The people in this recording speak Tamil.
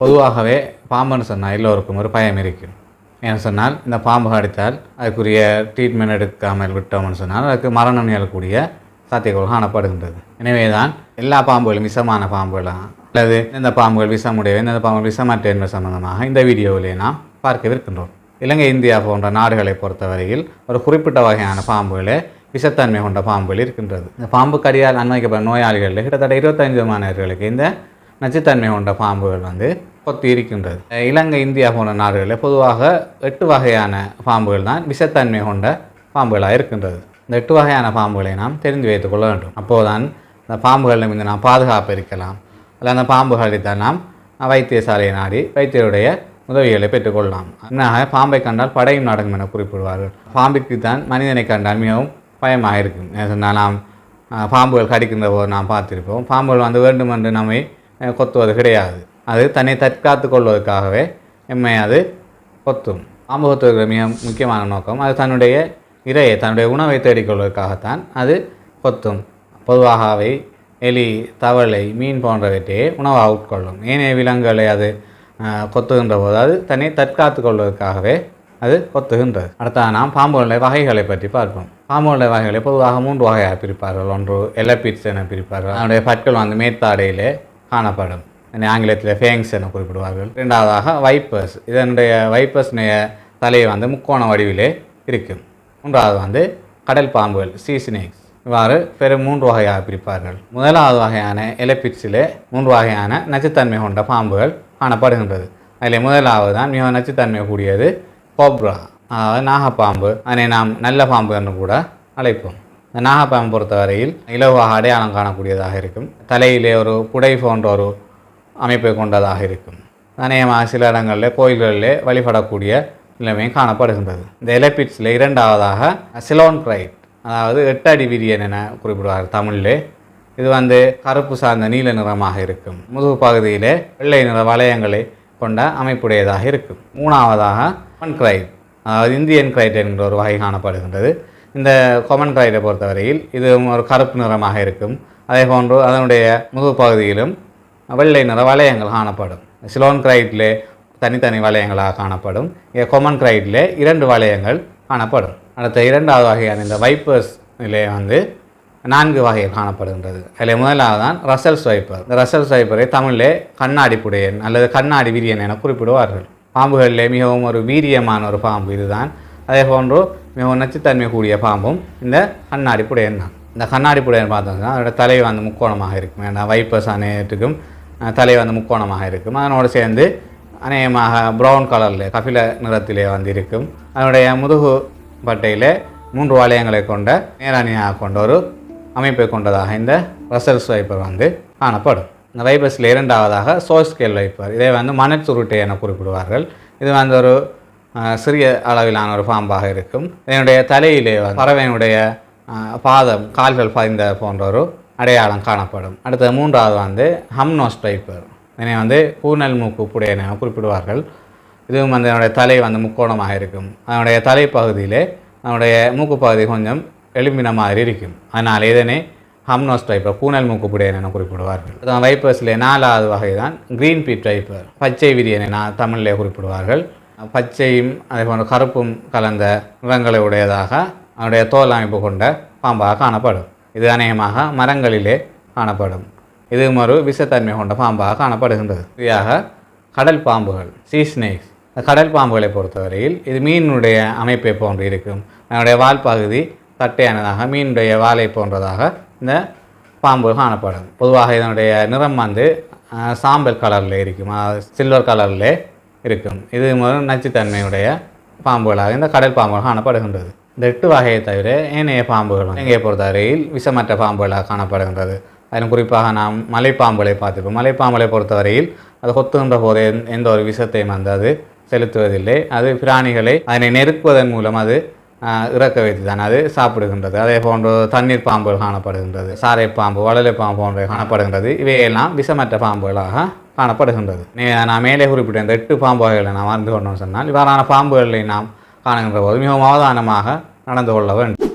பொதுவாகவே பாம்புன்னு சொன்னால் எல்லோருக்கும் ஒரு பயம் இருக்கும். ஏன்னு சொன்னால் இந்த பாம்பு கடித்தால் அதுக்குரிய ட்ரீட்மெண்ட் எடுக்காமல் விட்டோம்னு சொன்னால் அதுக்கு மரணம் நிகழக்கூடிய சாத்தியக்கூறு காணப்படுகின்றது. எனவே தான் எல்லா பாம்புகளும் விஷமான பாம்புகளாக அல்லது இந்த பாம்புகள் விஷமுடைய இந்த பாம்புகள் விஷமற்ற என்பது சம்பந்தமாக இந்த வீடியோவிலே நாம் பார்க்கவிருக்கின்றோம். இலங்கை இந்தியா போன்ற நாடுகளை பொறுத்தவரையில் ஒரு குறிப்பிட்ட வகையான பாம்புகளே விஷத்தன்மை கொண்ட பாம்புகள் இருக்கின்றது. இந்த பாம்பு கடியால் அனுமதிக்கப்பட்ட நோயாளிகளில் கிட்டத்தட்ட இருபத்தஞ்சு மாணவர்களுக்கு இந்த நச்சுத்தன்மை கொண்ட பாம்புகள் வந்து உற்பத்தி இருக்கின்றது. இலங்கை இந்தியா போன்ற நாடுகளில் பொதுவாக எட்டு வகையான பாம்புகள் தான் விஷத்தன்மை கொண்ட பாம்புகளாக இருக்கின்றது. இந்த எட்டு வகையான பாம்புகளை நாம் தெரிந்து வைத்துக் கொள்ள வேண்டும். அப்போதுதான் இந்த பாம்புகளில் இருந்து நாம் பாதுகாப்பு இருக்கலாம். அல்ல அந்த பாம்புகளை தான் நாம் வைத்தியசாலையை நாடி வைத்தியருடைய உதவிகளை பெற்றுக்கொள்ளலாம். அதனாக பாம்பை கண்டால் படையும் நாடகம் என குறிப்பிடுவார்கள். பாம்பிற்கு தான் மனிதனை கண்டால் மிகவும் பயமாக இருக்கும். சொன்னால் நாம் பாம்புகள் கடிக்கின்ற போது நாம் பார்த்திருப்போம். பாம்புகள் வந்து வேண்டுமென்று நம்மை கொத்துவது கிடையாது. அது தன்னை தற்காத்து கொள்வதற்காகவே எம்மை அது கொத்தும் பாம்பு மிக முக்கியமான நோக்கம் அது தன்னுடைய இரையை தன்னுடைய உணவை தேடிக்கொள்வதற்காகத்தான் அது கொத்தும் பொதுவாக அவை எலி தவளை மீன் போன்றவற்றையே உணவாக உட்கொள்ளும். ஏனைய விலங்குகளை அது கொத்துகின்ற போது அது தன்னை தற்காத்து கொள்வதற்காகவே அது கொத்துகின்றது அடுத்தது நாம் பாம்புகளுடைய வகைகளை பற்றி பார்ப்போம். பாம்புகளுடைய வகைகளை பொதுவாக மூன்று வகையாக பிரிப்பார்கள். ஒன்று எலப்பிட்ஸ் என பிரிப்பார்கள். அதனுடைய பற்கள் வந்து மேற்தாடையிலே காணப்படும். ஆங்கிலத்தில் ஃபேங்ஸ் என குறிப்பிடுவார்கள். இரண்டாவதாக வைப்பர்ஸ் இதனுடைய வைப்பர்ஸ்னுடைய தலையை வந்து முக்கோண வடிவிலே இருக்கும். மூன்றாவது வந்து கடல் பாம்புகள் சீ ஸ்னேக்ஸ் இவ்வாறு பெரும் மூன்று வகையாக பிரிப்பார்கள். முதலாவது வகையான எலப்பிட்ஸிலே மூன்று வகையான நச்சுத்தன்மை கொண்ட பாம்புகள் காணப்படுகின்றது. அதில் முதலாவது தான் மிக நச்சுத்தன்மை கூடியது கோப்ரா அதாவது நாகப்பாம்பு. அதனை நாம் நல்ல பாம்பு என்று கூட அழைப்போம். இந்த நாகப்பாம்பு பொறுத்தவரையில் இலவாக அடையாளம் காணக்கூடியதாக இருக்கும். தலையிலே ஒரு புடை போன்ற ஒரு அமைப்பை கொண்டதாக இருக்கும். அநேகமாக சில இடங்களில் கோயில்களில் வழிபடக்கூடிய நிலைமையும் காணப்படுகின்றது. இந்த எலப்பிட்ஸில் இரண்டாவதாக சிலோன் கிரைட் அதாவது எட்டடி விரியன் என குறிப்பிடுவார் தமிழில். இது வந்து கருப்பு சார்ந்த நீல நிறமாக இருக்கும். முதுகு பகுதியிலே வெள்ளை நிற வளையங்களை கொண்ட அமைப்புடையதாக இருக்கும். மூணாவதாக கொமன் கிரைட் அதாவது இந்தியன் கிரைட் என்கிற ஒரு வகை காணப்படுகின்றது. இந்த கொமன் கிரைட்டை பொறுத்தவரையில் இது ஒரு கருப்பு நிறமாக இருக்கும். அதே போன்று அதனுடைய முதுகு பகுதியிலும் வெள்ளை நிற வளையங்கள் காணப்படும். சிலோன் கிரைட்லே தனித்தனி வளையங்களாக காணப்படும். இங்கே கொமன் கிரைட்லே இரண்டு வளையங்கள் காணப்படும். அடுத்த இரண்டாவது வகையான இந்த வைப்பர்ஸ் நிலையை வந்து நான்கு வகைகள் காணப்படுகின்றது. அதில் முதலாவது தான் ரசல் ஸ்வைப்பர் இந்த ரசல் ஸ்வைப்பரை தமிழிலே கண்ணாடி புடையன் அல்லது கண்ணாடி வீரியன் என குறிப்பிடுவார்கள். பாம்புகளிலே மிகவும் ஒரு வீரியமான ஒரு பாம்பு இதுதான். அதே போன்று மிகவும் நச்சுத்தன்மை கூடிய பாம்பும் இந்த கண்ணாடி புடையன் தான். இந்த கண்ணாடி புடையன் பார்த்தோம்னா அதோட தலை வந்து முக்கோணமாக இருக்கும். ஏன்னா வைப்பர்ஸ் அனைத்துக்கும் தலை வந்து முக்கோணமாக இருக்கும். அதனோடு சேர்ந்து அநேகமாக ப்ரௌன் கலரில் கபில நிறத்திலே வந்து இருக்கும். அதனுடைய முதுகு பட்டையிலே மூன்று வளையங்களை கொண்ட நேரணியாக கொண்ட ஒரு அமைப்பை கொண்டதாக இந்த ரசல்ஸ் வைப்பர் வந்து காணப்படும். இந்த வைப்பர்ஸில் இரண்டாவதாக சோஸ்கேல் வைப்பர் இதை வந்து மணல் சுருட்டை என குறிப்பிடுவார்கள். இது வந்து ஒரு சிறிய அளவிலான ஒரு பாம்பாக இருக்கும். இதனுடைய தலையிலே பறவையினுடைய பாதம் கால்கள் பதிந்த போன்ற ஒரு அடையாளம் காணப்படும். அடுத்த மூன்றாவது வந்து ஹம்னோஸ் டைப்பர். இதனை வந்து கூனல் மூக்கு என குறிப்பிடுவார்கள். இதுவும் வந்து அதனுடைய தலை வந்து முக்கோணமாக இருக்கும். அதனுடைய தலைப்பகுதியிலே அதனுடைய மூக்கு பகுதி கொஞ்சம் எலும்பின மாதிரி இருக்கும். அதனால் இதனை ஹம்னோஸ் டைப்பர் பூனல் மூக்குப்புடையன என குறிப்பிடுவார்கள். அதான் வைப்பர்ஸில் நாலாவது வகை தான் க்ரீன் பீட் டைப்பர். பச்சை விரியனை நான் தமிழிலே குறிப்பிடுவார்கள். பச்சையும் அதே போன்ற கருப்பும் கலந்த நிறங்களை உடையதாக அதனுடைய தோல் அமைப்பு கொண்ட பாம்பாக காணப்படும். இது அநேகமாக மரங்களிலே காணப்படும். இது ஒரு விஷத்தன்மை கொண்ட பாம்பாக காணப்படுகின்றது. இதாக கடல் பாம்புகள் சீ ஸ்னேக்ஸ் இந்த கடல் பாம்புகளை பொறுத்தவரையில் இது மீனுடைய அமைப்பை போன்று இருக்கும். அதனுடைய வால் பகுதி தட்டையானதாக மீனுடைய வாலை போன்றதாக இந்த பாம்பு காணப்படும். பொதுவாக இதனுடைய நிறம் வந்து சாம்பல் கலரில் இருக்கும். சில்வர் கலரில் இருக்கும். இது ஒரு நச்சுத்தன்மையுடைய பாம்புகளாக இந்த கடல் பாம்புகள் காணப்படுகின்றது. இந்த எட்டு வகையை தவிர ஏனைய பாம்புகளும் எங்கே பொறுத்தவரையில் விஷமற்ற பாம்புகளாக காணப்படுகின்றது. அதிலும் குறிப்பாக நாம் மலைப்பாம்புகளை பார்த்துப்போம் மலைப்பாம்புகளை பொறுத்தவரையில் அது கொத்துகின்ற போது எந்த- எந்த ஒரு விஷத்தையும் வந்து அது செலுத்துவதில்லை. அது பிராணிகளை அதனை நெருக்குவதன் மூலம் அது இறக்க வைத்து தான் அது சாப்பிடுகின்றது. அதே போன்று தண்ணீர் பாம்புகள் காணப்படுகின்றது. சாரை பாம்பு வளலை பாம்பு போன்றவை காணப்படுகின்றது. இவையெல்லாம் விஷமற்ற பாம்புகளாக காணப்படுகின்றது. நான் மேலே குறிப்பிட்ட இந்த எட்டு பாம்பு வகைகளை நாம் அறிந்து கொண்டோம் சொன்னால் இவ்வாறான பாம்புகளை நாம் காணுகின்ற போது மிகவும் அவதானமாக நடந்து கொள்ள வேண்டும்.